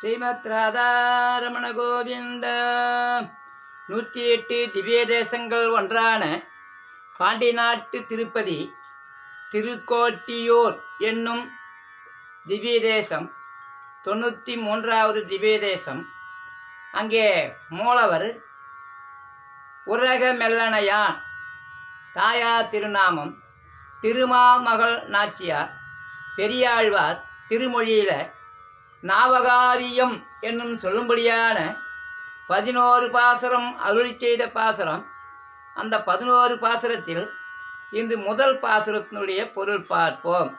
ஸ்ரீமத் ராதாரமண கோவிந்த நூற்றி எட்டு திவ்ய தேசங்கள் ஒன்றான பாண்டி நாட்டு திருப்பதி திருக்கோட்டியூர் என்னும் திவ்ய தேசம் தொண்ணூற்றி மூன்றாவது திவ்ய தேசம் அங்கே மூலவர் உரக மெல்லனையான் தாயார் திருநாமம் திருமாமகள் நாச்சியார் பெரியாழ்வார் திருமொழியில் நாவகாரியம் என்னும் சொல்லும்படியான பதினோரு பாசரம் அருளி செய்த பாசரம் அந்த பதினோரு பாசரத்தில் இன்று முதல் பாசுரத்தினுடைய பொருள் பார்ப்போம்.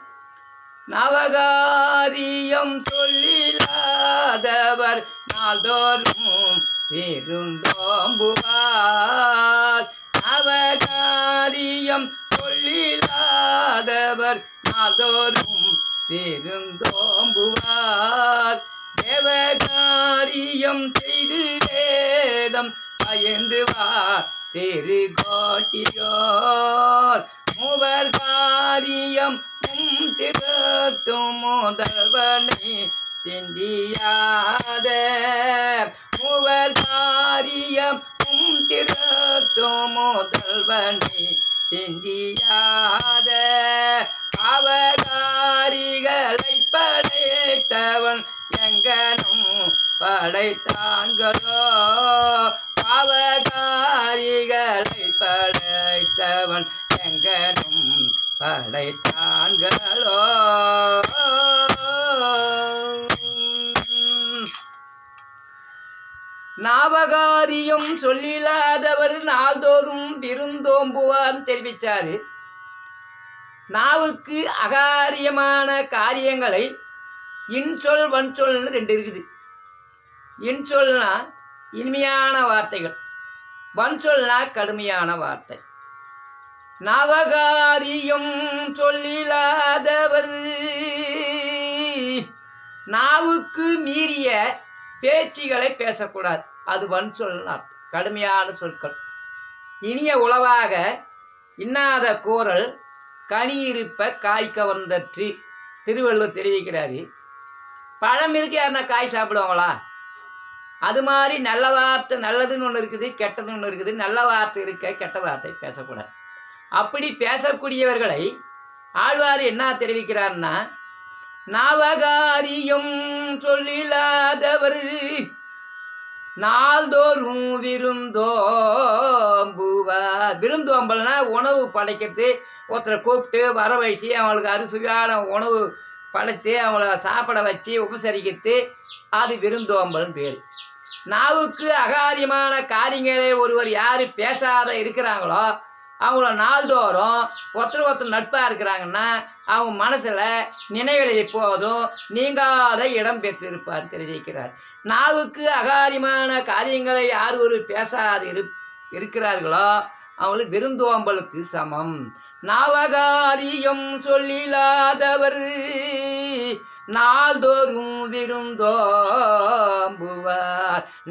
நவகாரியம் சொல்லிலாதவர் நாள்தோறும் இருந்தோம்புவார் நவகாரியம் சொல்லிலாதவர் நாள்தோறும் பெருந்தோம்புவார் தேவகாரியம் செய்து வேதம் பயந்துவார் தெரு கோட்டியோர். மூவர் காரியம் உம் திருத்தும் முதல்வனை சிந்தியாத மூவர் காரியம் உம் திருத்தும் முதல்வனை சிந்தியா நாவகாரியம் சொல்லில்லாதவர் நாள்தோறும் விருந்தோம்புவார்னு தெரிவித்தாரு. நாவுக்கு அகாரியமான காரியங்களை இன்சொல் வன்சொல்னு ரெண்டு இருக்குது. இன்சொல்னா இனிமையான வார்த்தைகள் வன்சொல்னா கடுமையான வார்த்தை. நவகாரியம் சொல்லிலாதவர் நாவுக்கு மீறிய பேச்சுகளை பேசக்கூடாது. அது வன் அர்த்தம். கடுமையான சொற்கள். இனிய உளவாக இன்னாத கூறல் கனி இருப்ப காய் கவர்ந்தற்றி திருவள்ளுவர் தெரிவிக்கிறாரு. பழம் இருக்கு யாருன்னா காய் சாப்பிடுவாங்களா? அது மாதிரி நல்ல வார்த்தை நல்லதுன்னு ஒன்று இருக்குது கெட்டதுன்னு ஒன்று இருக்குது. நல்ல வார்த்தை இருக்க கெட்ட வார்த்தை பேசக்கூடாது. அப்படி பேசக்கூடியவர்களை ஆழ்வார் என்ன தெரிவிக்கிறார்னா நவகாரியம் சொல்லிலாதவர். நாள்தோறும் விருந்தோம்புவார். விருந்தோம்பல்னா உணவு படைக்கிறது. ஒருத்தரை கூப்பிட்டு வர வச்சு அவங்களுக்கு அறுசுவையான உணவு படைத்து அவங்கள சாப்பிட வச்சு உபசரிக்கிறது. அது விருந்தோம்பல்னு பேர். நாவுக்கு அகாரியமான காரியங்களை ஒருவர் யார் பேசாத இருக்கிறாங்களோ அவங்கள நாள்தோறும் ஒருத்தர் ஒருத்தர் நட்பாக இருக்கிறாங்கன்னா அவங்க மனசில் நினைவில் எப்போதும் நீங்காத இடம் பெற்றிருப்பார் தெரிவிக்கிறார். நாவுக்கு அகாரியமான காரியங்களை யார் ஒரு பேசாது இரு இருக்கிறார்களோ அவங்களுக்கு விருந்தோம்பலுக்கு சமம். நாவகாரியம் சொல்லிலாதவர் நாள்தோறும் விருந்தோ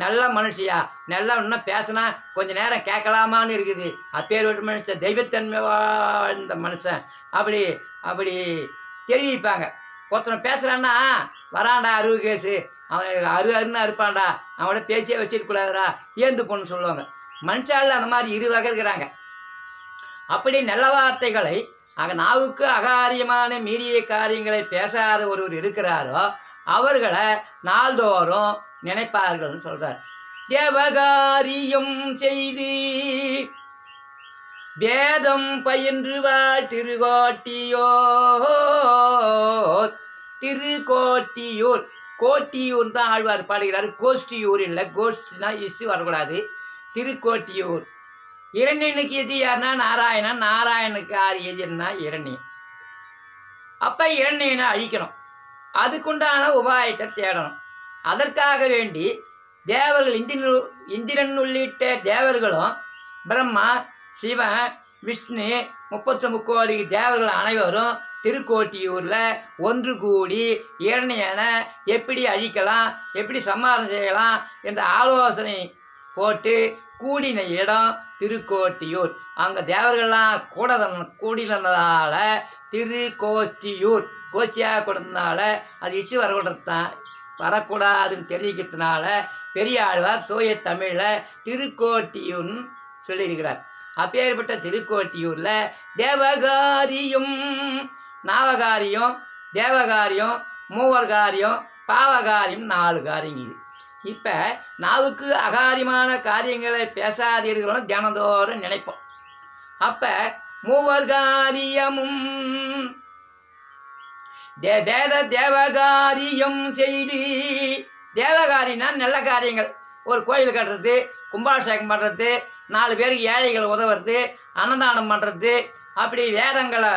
நல்ல மனுஷியா? நல்லா இன்னும் பேசினா கொஞ்ச நேரம் கேட்கலாமான்னு இருக்குது. அப்பேற்பட்ட மனுஷன் தெய்வத்தன்மை வாழ்ந்த மனுஷன். அப்படி அப்படி தெரிவிப்பாங்க. ஒருத்தனை பேசுகிறான்னா வரான்டா அருவு கேஸு அவன் அரு அருன்னு அறுப்பான்டா. அவனோட பேசியே வச்சிருக்கூடாதுடா ஏந்து பொண்ணு சொல்லுவாங்க. மனுஷாலில் அந்த மாதிரி இரு வகை இருக்கிறாங்க. அப்படி நல்ல வார்த்தைகளை அங்கே நாவுக்கு அகாரியமான மீறிய காரியங்களை பேசாத ஒருவர் இருக்கிறாரோ அவர்களை நாள்தோறும் நினைப்பார்கள்னு சொல்கிறார் தேவகாரியம் செய்து வேதம் பயின்று வாழ் திருகோட்டியோ திருக்கோட்டியூர் கோட்டியூர் தான் ஆழ்வார் பாடுகிறார். கோஷ்டியூர் இல்லை கோஷ்டினா இசு வரக்கூடாது. திருக்கோட்டியூர். இரண்யனுக்கு எது யாருன்னா நாராயணன். நாராயணுக்கு ஆறு எதுன்னா இரண்யன் அப்போ இரண்யனை அழிக்கணும். அதுக்குண்டான உபாயத்தை தேடணும். அதற்காக வேண்டி தேவர்கள் இந்திரன் இந்திரன் உள்ளிட்ட தேவர்களும் பிரம்மா சிவன் விஷ்ணு முப்பத்தி முக்கோடி தேவர்கள் அனைவரும் திருக்கோட்டியூரில் ஒன்று கூடி இரணையனை எப்படி அழிக்கலாம் எப்படி சம்மாரம் செய்யலாம் என்ற ஆலோசனை போட்டு கூடின இடம் திருக்கோட்டியூர். அங்கே தேவர்கள்லாம் கூட கூடினதால் திருக்கோஷ்டியூர். கோஷ்டியாக கொடுத்ததுனால அது இஷ்யூ தான் வரக்கூடாதுன்னு தெரிவிக்கிறதுனால பெரியாழ்வார் தூய தமிழில் திருக்கோட்டியூன் சொல்லியிருக்கிறார். அப்பேற்பட்ட திருக்கோட்டியூரில் தேவகாரியம் நாவகாரியம் தேவகாரியம் மூவர்காரியம் பாவகாரியம் நாலு காரியம் இது. இப்போ நாவுக்கு அகாரியமான காரியங்களை பேசாதீர்களும் தினந்தோறும் நினைப்போம். அப்போ மூவர்காரியமும் தே வேத தேவகாரியம் செய்தி. தேவகாரினா நல்ல காரியங்கள். ஒரு கோயில் கட்டுறது கும்பாபிஷேகம் பண்ணுறது நாலு பேருக்கு ஏழைகள் உதவுறது அன்னதானம் பண்ணுறது அப்படி வேதங்களை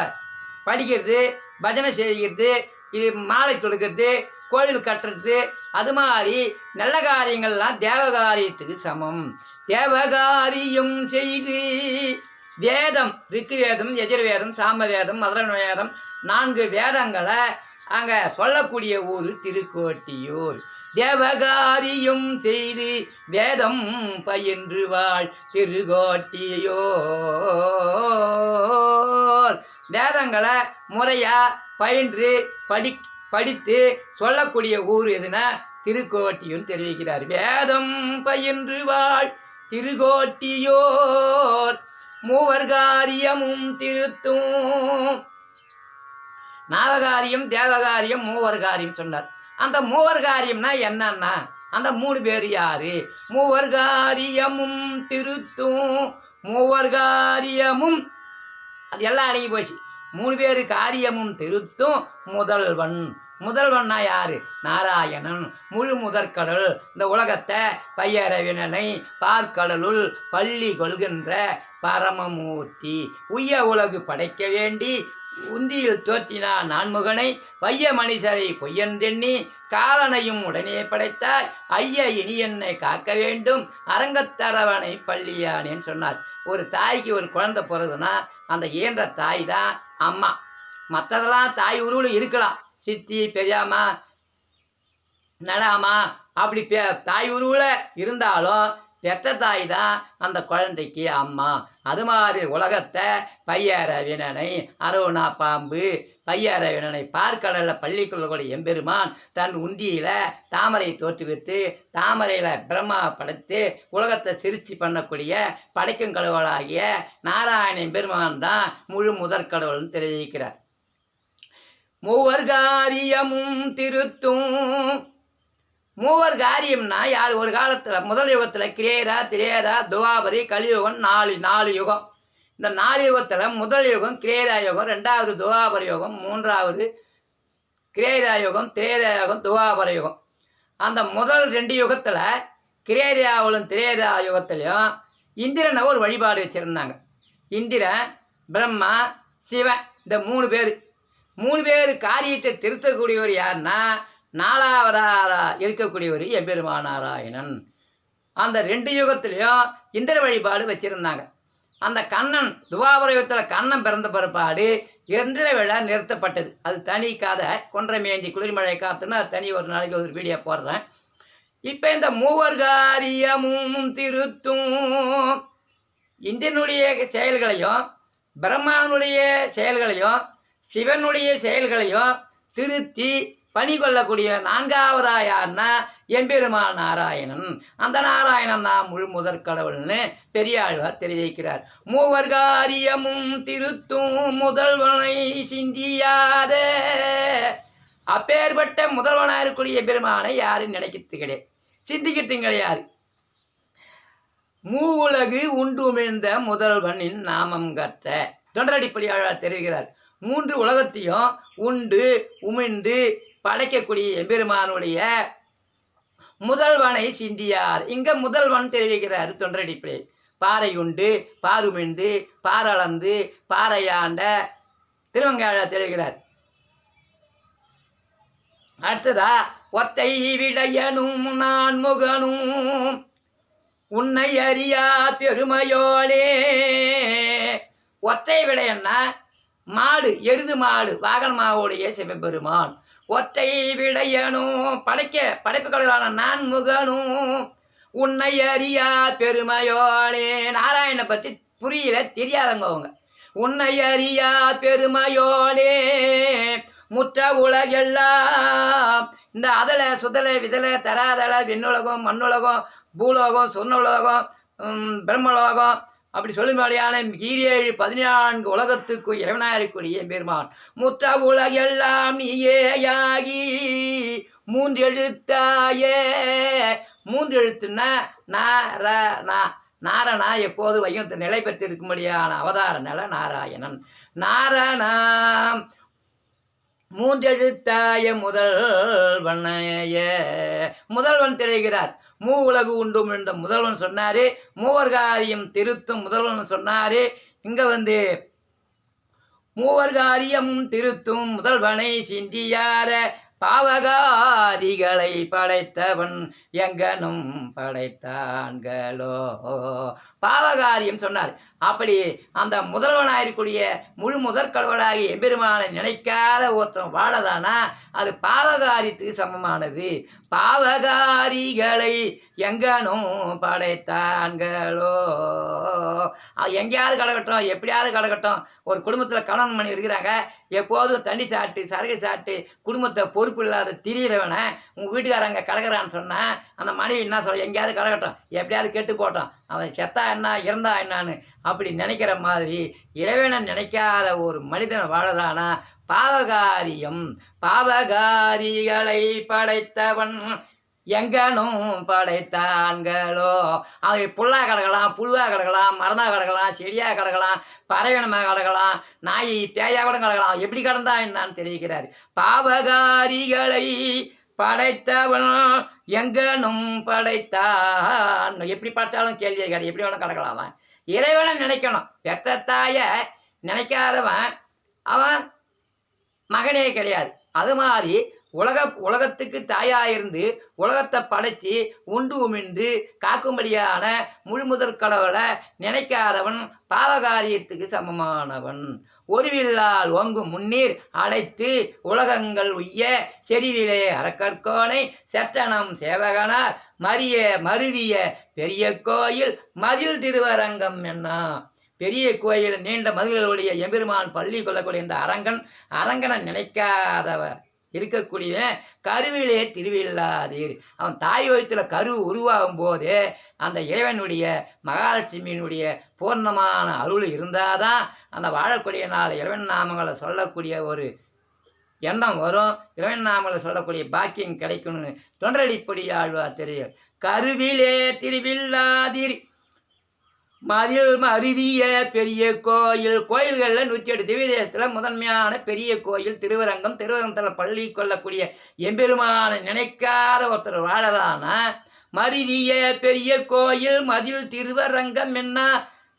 படிக்கிறது பஜனை செய்கிறது இது மாலை தொடுக்கிறது கோயில் கட்டுறது அது மாதிரி நல்ல காரியங்கள்லாம் தேவகாரியத்துக்கு சமம். தேவகாரியம் செய்து. வேதம் ரிக்கு வேதம் எஜுர்வேதம் சாமவேதம் மதுரன் வேதம் நான்கு வேதங்களை அங்கே சொல்லக்கூடிய ஊர் திருக்கோட்டியூர். தேவகாரியும் செய்து வேதம் பயின்று வாழ் திருக்கோட்டியோர். வேதங்களை முறையாக பயின்று படி படித்து சொல்லக்கூடிய ஊர் எதுனா திருக்கோட்டியும் தெரிவிக்கிறார். வேதம் பயின்று வாழ் திருக்கோட்டியோர் மூவர்காரியமும் திருத்தும். நாவகாரியம் தேவகாரியம் மூவர் காரியம் சொன்னார். அந்த மூவர் காரியம்னா என்னன்னா அந்த மூணு பேர் யாரு? மூவர்காரியமும் திருத்தும் மூவர் காரியமும் அது எல்லாம் அடங்கி போச்சு. மூணு பேர் காரியமும் திருத்தும் முதல்வன். முதல்வன்னா யாரு? நாராயணன். முழு முதற்கடல். இந்த உலகத்தை பையரவினனை பார்க்கடலுள் பள்ளி கொள்கின்ற பரமமூர்த்தி. உய்ய உலகு படைக்க வேண்டி உந்தியில் தோற்றினான் நான்முகனை வைய மனிதரை பொய்யன்றெண்ணி காலனையும் உடனே படைத்தார். ஐய இனி என்னை காக்க வேண்டும்? அரங்கத்தரவனை பள்ளியானேன்னு சொன்னார். ஒரு தாய்க்கு ஒரு குழந்தை பிறகுதுன்னா அந்த இயன்ற தாய் தான் அம்மா. மற்றதெல்லாம் தாய் உருவில் இருக்கலாம். சித்தி பெரியாமா நடாமா அப்படி பே தாய் உருவில் இருந்தாலும் பெற்ற தாய் தான் அந்த குழந்தைக்கு அம்மா. அது மாதிரி உலகத்தை பையற வினனை அரவணா பாம்பு பையற வினனை பார்க்கடலில் பள்ளி கொள்ளக்கூடிய எம்பெருமான் தன் உந்தியில் தாமரை தோற்றுவித்து தாமரையில் பிரம்மா படைத்து உலகத்தை சிரிச்சு பண்ணக்கூடிய படைக்கும் கடவுளாகிய நாராயண பெருமான் தான் முழு முதற் கடவுள்னு தெரிவிக்கிறார். மூவர் காரியமும் திருத்தும் மூவர் காரியம்னா யார்? ஒரு காலத்தில் முதல் யுகத்தில் கிரேரா திரேரா துவாபரி கலியுகம் நாலு நாலு யுகம். இந்த நாலு யுகத்தில் முதல் யுகம் கிரேரா யுகம் ரெண்டாவது துவாபர யுகம் மூன்றாவது கிரேரா யுகம் திரேரா யுகம் துவாபர யுகம். அந்த முதல் ரெண்டு யுகத்தில் கிரேரியாவிலும் திரேரா யுகத்திலையும் இந்திரனை ஒரு வழிபாடு வச்சுருந்தாங்க. இந்திரன் பிரம்மா சிவன் இந்த மூணு பேர். மூணு பேர் காரியத்தை திருத்தக்கூடியவர் யாருன்னா நாலாவதாரா இருக்கக்கூடியவர் எம்பெருமானாராயணன். அந்த ரெண்டு யுகத்துலேயும் இந்திர வழிபாடு வச்சுருந்தாங்க. அந்த கண்ணன் துவாபர யுகத்தில் கண்ணன் பிறந்த பிறப்பாடு இந்திர விழா நிறுத்தப்பட்டது. அது தனி கதை. கொன்றமேண்டி குளிர்மழை காத்துன்னு அது தனி ஒரு நாளைக்கு ஒரு வீடியோ போடுறேன். இப்போ இந்த மூவர் காரியமும் திருத்தும். இந்தியனுடைய செயல்களையும் பிரம்மானுடைய செயல்களையும் சிவனுடைய செயல்களையும் திருத்தி பணி கொள்ளக்கூடிய நான்காவதா யாருன்னா எம்பெருமான் நாராயணன். அந்த நாராயணன் தான் முழு முதற் கடவுள்னு பெரியாழ்வார் தெரிவிக்கிறார். மூவர்காரியமும் திருத்தும் முதல்வனை சிந்தியாத. அப்பேற்பட்ட முதல்வனாக இருக்கக்கூடிய பெருமானை யாரும் நினைக்கிறது கிடையாது. சிந்திக்கிறதும் கிடையாது மூவுலகு உண்டுமிழ்ந்த முதல்வனின் நாமம் கற்ற. தொண்டரடிப்படியாளர் தெரிவிக்கிறார். மூன்று உலகத்தையும் உண்டு உமிழ்ந்து படைக்கக்கூடிய எம்பெருமானுடைய முதல்வனை சிந்தியார். இங்கே முதல்வன் தெரிவிக்கிறார் தொன்றடிப்பிலே பாறை உண்டு பாருமிழ்ந்து பாரளந்து பாறையாண்ட திருவங்காழ தெரிவிக்கிறார். அடுத்ததா ஒத்தை விடையனும் நான் முகனும் உன்னை அறியா பெருமையோடே ஒற்றை விடையன்னா மாடு எருது மாடு வாகனமாவுடைய சிவபெருமான் ஒற்றை விடையனும் படைக்க படைப்பு கடவுளான நான் முகனும் உன்னை அறியா பெருமையோனே நாராயணனை பற்றி புரியல தெரியாதங்க அவங்க. உன்னை அறியா பெருமையோனே முற்ற உலகெல்லாம். இந்த அதலை சுதலை விதலை தராதலை விண்ணுலகம் மண்ணுலகம் பூலோகம் சொர்ணலோகம் பிரம்மலோகம் அப்படி சொல்லும்படியான கீரேழு பதினான்கு உலகத்துக்கு இறைவனாயிருக்கூடிய பெருமான் முத்த உலகெல்லாம் நீயேயாகி மூன்று எழுத்தாயே மூன்று எழுத்துன்னா நார நா நாரணா எப்போது வையத்து நிலை பெற்றிருக்கும்படியான அவதார நில நாராயணன். நாரணாம் மூன்றெழுத்தாய முதல்வனைய. முதல்வன் திரைகிறார். மூ உலகு உண்டும் என்ற முதல்வன் சொன்னாரே. மூவர்காரியம் திருத்தும் முதல்வன் சொன்னாரே. இங்க வந்து மூவர்காரியம் திருத்தும் முதல்வனை சிந்தியார பாவகாரிகளை படைத்தவன் எங்கனும் படைத்தான்களோ? பாவகாரியம் சொன்னார். அப்படி அந்த முதல்வனாயிருக்கூடிய முழு முதற்கடவுளாகி எம்பெருமானை நினைக்காத ஒருத்தன் வாழதானா? அது பாவகாரியத்துக்கு சமமானது. பாவகாரிகளை எங்கனும் படைத்தான்களோ. எங்கேயாவது கிடக்கட்டும் எப்படியாவது கிடக்கட்டும் ஒரு குடும்பத்தில் கணவன் மணி இருக்கிறாங்க. எப்போதும் தண்ணி சாட்டு சரகு சாப்பிட்டு குடும்பத்தை பொறுப்பு இல்லாத திரியிறவனை உங்கள் வீட்டுக்காரங்க கிடக்கிறான்னு சொன்னால் அந்த மனைவி என்ன சொல்ல எங்கேயாவது கிடக்கட்டும் எப்படியாவது கெட்டு போட்டோம். அவன் செத்தா என்ன இறந்தா என்னான்னு அப்படி நினைக்கிற மாதிரி இறைவனை நினைக்காத ஒரு மனிதன் வாழறானா? பாவகாரியம். பாவகாரிகளை படைத்தவன் எங்கனும் படைத்தான்களோ. அவை புல்லா கிடக்கலாம் புழுவா கிடக்கலாம் மரமாக கிடக்கலாம் செடியாக கிடக்கலாம் பறவைனமாக கிடக்கலாம் நாய் தேயாக கூட கிடக்கலாம் எப்படி கிடந்தா என்னான்னு தெரிவிக்கிறார். பாவகாரிகளை படைத்தவன் எங்கனும் படைத்தான். எப்படி படைத்தாலும் கேள்வி கிடையாது எப்படி வேணும் கிடக்கலாம் அவன். இறைவனை நினைக்கணும். பெற்ற தாய நினைக்காதவன் அவன் மகனே கிடையாது. அது மாதிரி உலக உலகத்துக்கு தாயாயிருந்து உலகத்தை படைச்சி உண்டு உமிழ்ந்து காக்கும்படியான முழுமுதற் கடவுளை நினைக்காதவன் பாவகாரியத்துக்கு சமமானவன். ஒருவில்லால் ஓங்கும் முன்னீர் அடைத்து உலகங்கள் உய்ய செறிவிலே அறக்கற்கோனை செற்றனம் சேவகனார் மரிய மருதிய பெரிய கோயில் மதில் திருவரங்கம் என்ன? பெரிய கோயில் நீண்ட மதில்களுடைய எம்பெருமான் பள்ளி கொள்ளக்கூடிய இந்த அரங்கன் அரங்கனை நினைக்காதவர் இருக்கக்கூடிய கருவிலே திருவில்லாதீர் அவன் தாய் வயிற்றில் கரு உருவாகும் போதே அந்த இறைவனுடைய மகாலட்சுமியினுடைய பூர்ணமான அருள் இருந்தாதான் அந்த வாழக்கூடிய நாள் இறைவன் நாமங்களை சொல்லக்கூடிய ஒரு எண்ணம் வரும். இறைவன் நாமங்களை சொல்லக்கூடிய பாக்கியம் கிடைக்கணும்னு தொண்டரடிப்படி ஆழ்வா தெரியும் கருவிலே திருவில்லாதீர் மதில் அருவிய பெரிய கோயில். கோயில்களில் நூற்றி எட்டு திவ்யதேசத்தில் முதன்மையான பெரிய கோயில். திருவரங்கம் திருவரங்கத்தில் பள்ளி கொள்ளக்கூடிய எம்பெருமான நினைக்காத ஒருத்தர் வாழறானா? மருவிய பெரிய கோயில் மதில் திருவரங்கம் என்ன?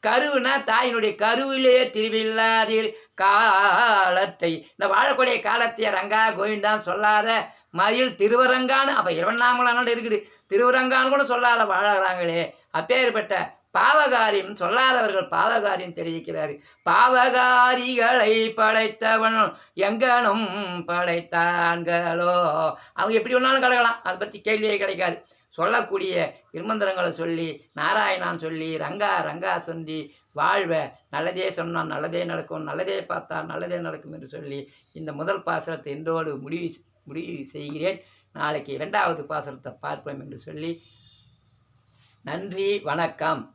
கருவுனா தாயினுடைய கருவிலே திருவில்லாதீர் காலத்தை இந்த வாழக்கூடிய காலத்தை ரங்கா கோவிந்தான் சொல்லாத. மயில் திருவரங்கான்னு அப்போ இரவண்ணாமலானோட இருக்குது. திருவரங்கான்னு கூட சொல்லாத வாழறாங்களே. அப்பேற்பட்ட பாவகாரியம் சொல்லாதவர்கள் பாவகாரியம் தெரிவிக்கிறார். பாவகாரிகளை படைத்தவன் எங்கனும் படைத்தான்களோ? அவங்க எப்படி வேணாலும் கிடக்கலாம் அதை பற்றி கேள்வியே கிடைக்காது. சொல்லக்கூடிய திருமந்திரங்களை சொல்லி நாராயணான் சொல்லி ரங்கா ரங்கா சொல்லி வாழ்வ நல்லதே சொன்னான் நல்லதே நடக்கும் நல்லதே பார்த்தான் நல்லதே நடக்கும் என்று சொல்லி இந்த முதல் பாசனத்தை இன்றோடு முடிவு முடிவு செய்கிறேன். நாளைக்கு இரண்டாவது பாசனத்தை பார்ப்போம் என்று சொல்லி நன்றி வணக்கம்.